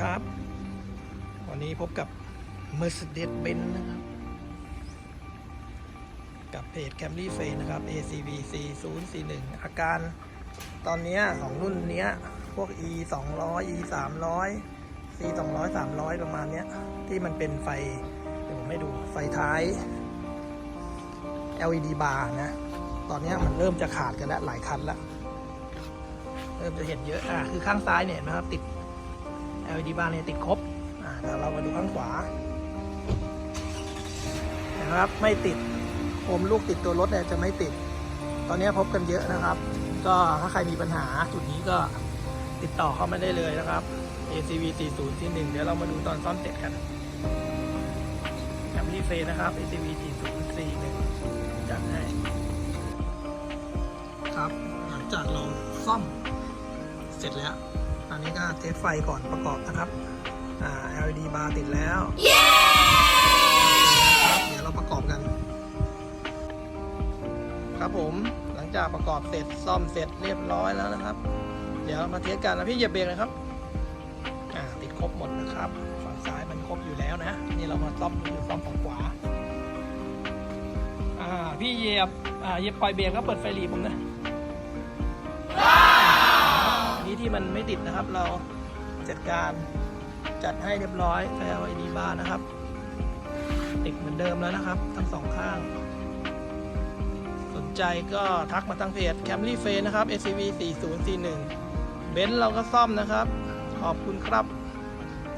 ครับ วันนี้พบกับ Mercedes-Benz นะครับ กับเพจ Camry f a นะครับ ACV 4041อาการตอนนี้ของรุ่นเนี้ย พวก E 200 E 300 C 200 300 ประมาณเนี้ย ที่มันเป็นไฟ เดี๋ยวผมให้ดูไฟท้าย LED bar นะ ตอนนี้มันเริ่มจะขาดกันแล้ว หลายคันแล้วเริ่มจะเห็นเยอะ อ่าคือข้างซ้ายเนี่ยนะครับ ติด LED bar เนี่ยติดครบอ่าแต่เรามาดูข้างขวานะครับไม่ติดโคมลูกติดตัวรถเนี่ยจะไม่ติด ตอนนี้พบกันเยอะนะครับ ก็ถ้าใครมีปัญหาจุดนี้ก็ติดต่อเข้ามาได้เลยนะครับ ACV 40ที่1เดี๋ยวเรามาดูตอนซ่อมเสร็จกันแคมรี่เฟนะครับ ACV 4041จัดให้ครับ หลังจากเราซ่อมเสร็จแล้ว ตอนนี้ก็เทสไฟก่อนประกอบนะครับอ่า LED bar ติดแล้วครับเดี๋ยวเราประกอบกัน ครับผม หลังจากประกอบเสร็จซ่อมเสร็จเรียบร้อยแล้วนะครับ เดี๋ยวมาเทสกันนะพี่เหยียบเบรกนะครับอ่าติดครบหมดนะครับ ฝั่งซ้ายมันครบอยู่แล้วนะ นี่เรามาซ่อมอยู่ซ่อมฝั่งขวาอ่าพี่เหยียบอ่าเหยียบปล่อยเบรกแล้วเปิดไฟหลีผมนะ มันไม่ติดนะครับ เราจัดการจัดให้เรียบร้อยไว้ดีบ้านนะครับ ติดเหมือนเดิมแล้วนะครับ ทั้งสองข้าง สนใจก็ทักมาทางเพจ Camry f a นะครับ SCV 4041เบนซ์เราก็ซ่อมนะครับ ขอบคุณครับ